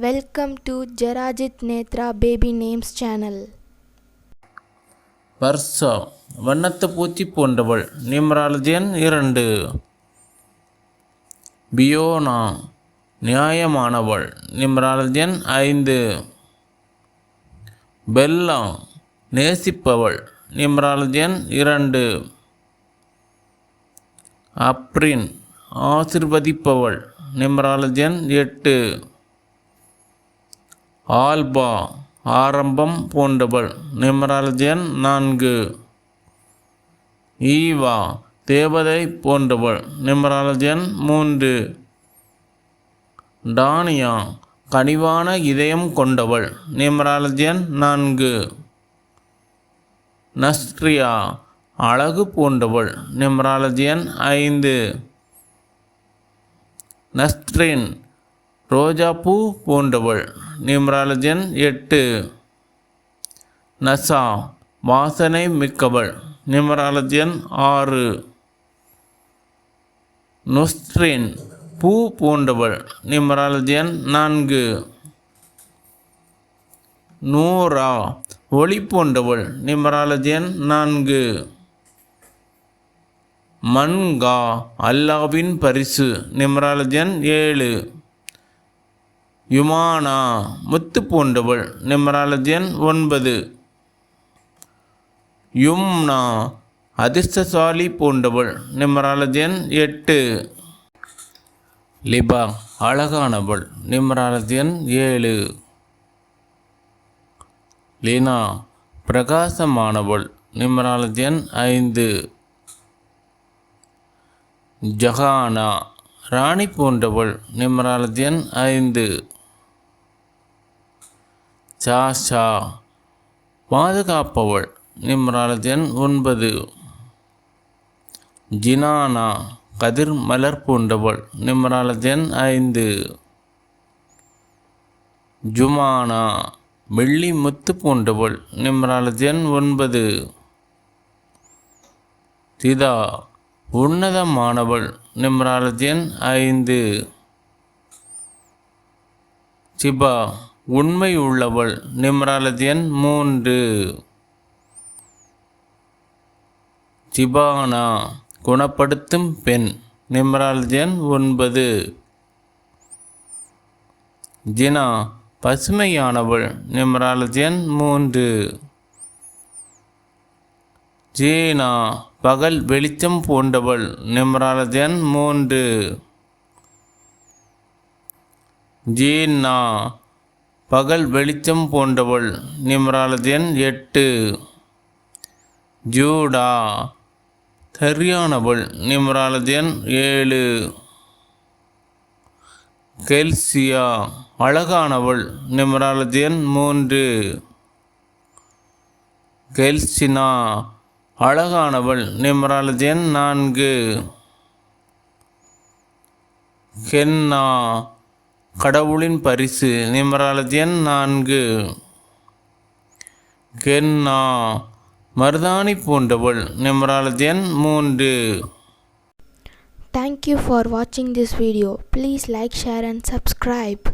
Welcome to Jerajith Nethra baby names channel Varsha வண்ணத்து பூச்சி போன்றவள் நிம்ராலஜி எண் இரண்டு. பியோனா நியாயமானவள் நிம்ராலஜி எண் ஐந்து. பெல்லா நேசிப்பவள் நிம்ராலஜி எண் இரண்டு. அப்ரின் ஆசிர்வதிப்பவள் நிம்ராலஜி எண் எட்டு. ஆல்பா ஆரம்பம் போன்றவள். நிமராலஜியன் நான்கு. ஈவா தேவதை போன்றவள். நிமராலஜி மூன்று. டானியா கனிவான இதயம் கொண்டவள். நிமராலஜி நான்கு. நஸ்ட்ரியா அழகு போன்றவள். நிமராலஜியன் ஐந்து. நஸ்ட்ரின் ரோஜாப்பூ போன்றவள். நிம்ராலஜி எண் எட்டு. நசா வாசனை மிக்கவள். நிமராலஜி எண் ஆறு. நுஸ்ட்ரின் பூ பூண்டவள். நிமராலஜி எண் நான்கு. நூரா ஒளி பூண்டவள். நிமராலஜி எண் நான்கு. மன்கா அல்லாவின் பரிசு. நிமராலஜி ஏழு. யுமானா முத்து போன்றவள் நிமராலஜி எண் ஒன்பது. யும்னா அதிர்ஷ்டசாலி போன்றவள் நிமராலஜி எண் எட்டு. லிபா அழகானவள் நிமராலஜி எண் ஏழு. லீனா பிரகாசமானவள் நிமராலஜி எண் ஐந்து. ஜஹானா ராணி போன்றவள் நிமராலஜி எண் ஐந்து. சாஷா பாதுகாப்பவள். நிம்ராலஜி எண் ஒன்பது. ஜினானா கதிர் மலர் பூண்டவள். நிம்ராலஜி எண் ஐந்து. ஜுமானா வெள்ளி முத்து பூண்டவள். நிம்ராலஜி எண் ஒன்பது. திதா உன்னதமானவள். நிம்ராலஜி எண் ஐந்து. சிபா உண்மை உள்ளவள். நிம்ராலஜி எண் மூன்று. ஜிபானா குணப்படுத்தும் பெண். நிம்ராலதியன் எண் ஒன்பது. ஜினா பசுமையானவள். நிம்ராலதியன் எண் மூன்று. ஜீனா பகல் வெளிச்சம் போன்றவள் நிம்ராலதியன் எண் மூன்று. ஜீனா பகல் வெளிச்சம் போன்றவள். நிம்ராலஜி எண் எட்டு. ஜூடா. சரியானவள். நிம்ராலஜி எண் ஏழு. கெல்சியா. அழகானவள். நிம்ராலதியன் எண் மூன்று. கெல்சினா. அழகானவள். நிம்ராலதியன் எண் நான்கு. கென்னா. கடவுளின் பரிசு நிமராலஜி எண் நான்கு கென்னா மருதாணி போன்றவள் நிமராலஜி எண் மூன்று தேங்க்யூ ஃபார் வாட்சிங் this video please like share and subscribe